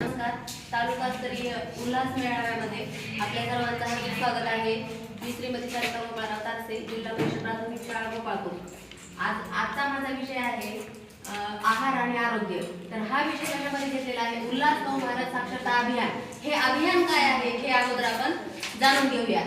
नमस्कार. तालुकास्तरीय उल्हास मेळाव्यामध्ये आपल्या सर्वांचं हार्दिक स्वागत आहे. मी श्रीमती सरिता गोपाळराव तारसे जिल्हा परिषद प्राथमिक शाळा गोपाळपूर. आज आजचा माझा विषय आहे आहार आणि आरोग्य. तर हा विषय कशामध्ये घेतलेला आहे? उल्हास नव भारत साक्षरता अभियान. हे अभियान काय आहे हे अगोदर आपण जाणून घेऊया.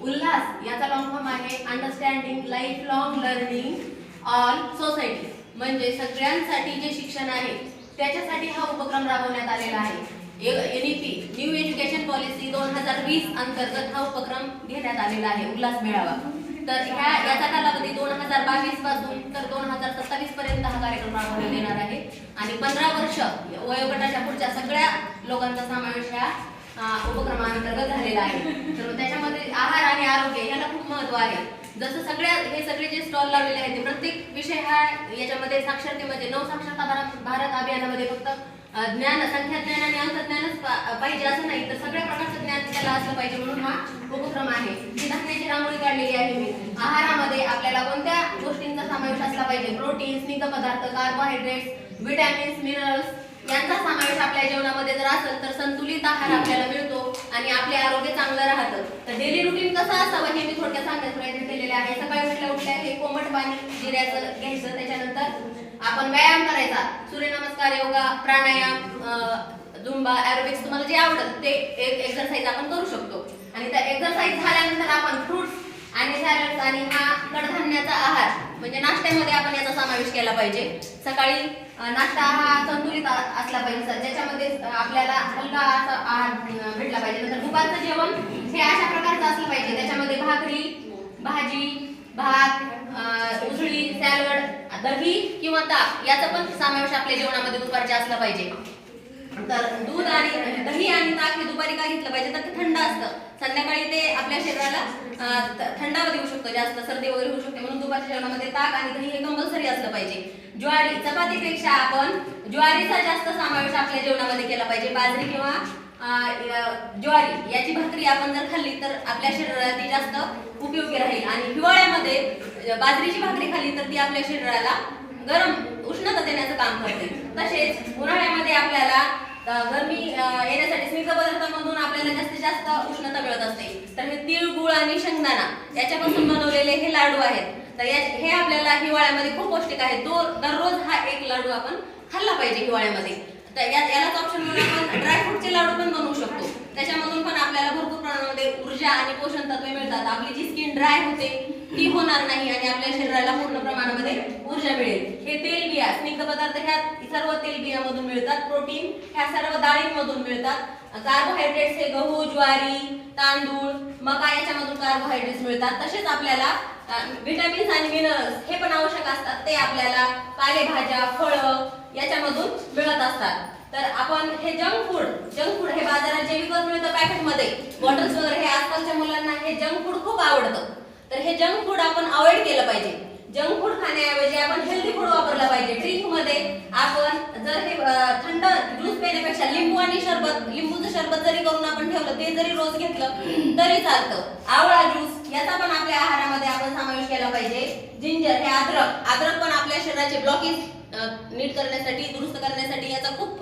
उल्हास याचा लॉंग फॉर्म आहे understanding life long learning all society म्हणजे सगळ्यांसाठी जे शिक्षण आहे त्याच्यासाठी हा उपक्रम राबवण्यात आलेला आहे. एनईपी न्यू एज्युकेशन पॉलिसी दोन हजार वीस अंतर्गत हा उपक्रम घेण्यात आलेला आहे. उल्हास मेळावा. तर ह्या याचा कालावधी दोन हजार बावीसपासून तर दोन हजार सत्तावीस पर्यंत हा कार्यक्रम राबवण्यात येणार आहे. आणि पंधरा वर्ष वयोगटाच्या पुढच्या सगळ्या लोकांचा समावेश ह्या उपक्रमांतर्गत झालेला आहे. तर त्याच्यामध्ये आहार आणि आरोग्य याला खूप महत्त्व आहे. जसं सगळ्या हे सगळे जे स्टॉल लावलेले आहेत ते प्रत्येक विषय हा याच्यामध्ये साक्षरतेमध्ये नव साक्षरता भारत भारत अभियानामध्ये फक्त ज्ञान संख्या ज्ञान आणि अंतज्ञानच पाहिजे असं नाही. तर सगळ्या प्रकारचं ज्ञान त्याला असलं पाहिजे म्हणून हा उपक्रम आहे. ही धान्याची रांगोळी काढलेली आहे मी. आहारामध्ये आपल्याला कोणत्या गोष्टींचा समावेश असला पाहिजे? प्रोटीन स्निग्ध पदार्थ कार्बोहायड्रेट्स विटॅमिन्स मिनरल्स यांचा समावेश आपल्या जेवणामध्ये जर असेल तर संतुलित आहार आपल्याला मिळतो आणि आपले आरोग्य चांगलं राहतं. तर डेली रुटीन कसं असावं हे मी थोडक्यात सांगण्याचा प्रयत्न केलेला आहे. सकाळी उठल्या उठल्या हे कोमट पाणी जिऱ्याचं घ्यायचं. त्याच्यानंतर आपण व्यायाम करायचा. सूर्यनमस्कार योगा प्राणायाम झुंबा ॲरोबिक्स तुम्हाला जे आवडत ते एक एक्सरसाइज आपण करू शकतो. आणि त्या एक्सरसाइज झाल्यानंतर आपण फ्रुट्स आणि सॅलड्स आणि हा कडधान्याचा आहार म्हणजे नाश्त्यामध्ये आपण याचा समावेश केला पाहिजे. सकाळी नाश्ता हा संतुलित असला पाहिजे सर. ज्याच्यामध्ये आपल्याला हलका असा आहार भेटला पाहिजे. नंतर दुपारचं जेवण हे अशा प्रकारचं असलं पाहिजे. त्याच्यामध्ये भाकरी भाजी भात उसळी सॅलड दही किंवा ताक याचा पण समावेश आपल्या जेवणामध्ये दुपारचे असला पाहिजे. तर दूध आणि दही आणि ताक हे दुपारी का घेतलं पाहिजे? तर ते थंड असतं. संध्याकाळी ते आपल्या शरीराला थंडावा देऊ शकतो जास्त सर्दी वगैरे होऊ शकते. म्हणून दुपारच्या जेवणामध्ये ताक आणि दही हे कंपल्सरी असलं पाहिजे. ज्वारी चपातीपेक्षा आपण ज्वारीचा जास्त समावेश आपल्या जेवणामध्ये केला पाहिजे. बाजरी किंवा ज्वारी याची भाकरी आपण जर खाल्ली तर आपल्या शरीराला ती जास्त उपयोगी राहील. आणि हिवाळ्यामध्ये बाजरीची भाकरी खाल्ली तर ती आपल्या शरीराला गरम उष्णता देण्याचं काम करते. तसेच उन्हाळ्यामध्ये आपल्याला गरमी येण्यासाठी स्निग्ध पदार्थांमधून आपल्याला जास्तीत जास्त उष्णता मिळत असते. तर हे तीळ आणि शेंगदाणा. याच्यापासून बनवलेले हे लाडू आहेत. तर या हे आपल्याला हिवाळ्यामध्ये खूप पौष्टिक आहेत. तो दररोज हा एक लाडू आपण खाल्ला पाहिजे हिवाळ्यामध्ये. तर यालाच ऑप्शन म्हणून आपण ड्रायफ्रूटचे लाडू पण बनवू शकतो. त्याच्यामधून पण आपल्याला भरपूर प्रमाणामध्ये ऊर्जा आणि पोषण तत्वे मिळतात. आपली जी स्किन ड्राय होते ती होणार नाही आणि आपल्या शरीराला पूर्ण प्रमाणामध्ये ऊर्जा मिळेल. हे तेलबिया स्निग्ध पदार्थ ह्या सर्व तेलबियामधून मिळतात. प्रोटीन ह्या सर्व डाळींमधून मिळतात. कार्बोहायड्रेट्स हे गहू ज्वारी तांदूळ मका याच्यामधून कार्बोहायड्रेट्स मिळतात. तसेच आपल्याला व्हिटॅमिन्स आणि मिनरल्स हे पण आवश्यक असतात. ते आपल्याला पालेभाज्या फळं याच्यामधून मिळत असतात. तर आपण हे जंक फूड जंक फूड हे बाजारात जे विकत मिळतं पॅकेटमध्ये बॉटल्स वगैरे हे आजकालच्या मुलांना हे जंक फूड खूप आवडतं. तर हे जंक फूड आपण अवॉइड केलं पाहिजे. जंक फूड खाण्याऐवजी आपण हेल्दी फूड वापरलं पाहिजे. ड्रिंकमध्ये आपण जर हे थंड ज्यूस पिण्यापेक्षा लिंबू आणि सरबत लिंबूचं सरबत जरी करून आपण ठेवलं ते जरी रोज घेतलं तरी चालतं. आवळा ज्यूस याचा पण आपल्या आहारामध्ये आपण समावेश केला पाहिजे. जिंजर हे अद्रक. अद्रक पण आपल्या शरीराचे ब्लॉकेज नीट करण्यासाठी दुरुस्त करण्यासाठी याचा खूप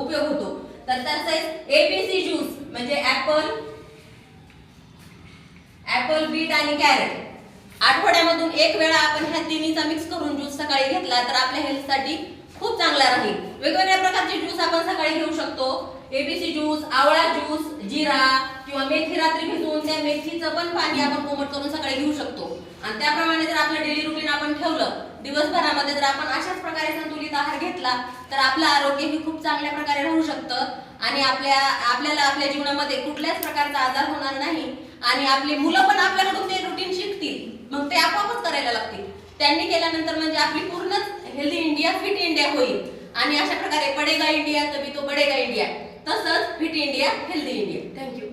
उपयोग होतो. तर तसेच एबीसी ज्यूस म्हणजे ऍपल ॲपल बीट आणि कॅरेट आठवड्यामधून एक वेळा आपण ह्या तिन्हीचा मिक्स करून ज्यूस सकाळी घेतला तर आपल्या हेल्थसाठी खूप चांगला राहील. वेगवेगळ्या प्रकारचे ज्यूस आपण सकाळी घेऊ शकतो. एबीसी ज्यूस आवळा ज्यूस जिरा किंवा मेथी रात्री भिजवून त्या मेथीचं पण पाणी आपण कोमट करून सकाळी घेऊ शकतो. आणि त्याप्रमाणे जर आपलं डेली रुटीन आपण ठेवलं दिवसभरामध्ये जर आपण अशाच प्रकारे संतुलित आहार घेतला तर आपलं आरोग्य हे खूप चांगल्या प्रकारे राहू शकतं. आणि आपल्या आपल्याला आपल्या जीवनामध्ये कुठल्याच प्रकारचा आजार होणार नाही. आणि आपली मुलं पण आपल्याकडून ते रुटीन शिकतील. मग ते आपोआपच करायला लागतील. त्यांनी केल्यानंतर म्हणजे आपली पूर्णच हेल्दी इंडिया फिट इंडिया होईल. आणि अशा प्रकारे पडेगा इंडिया तभी तो बडेगा इंडिया तसंच fit India healthy India thank you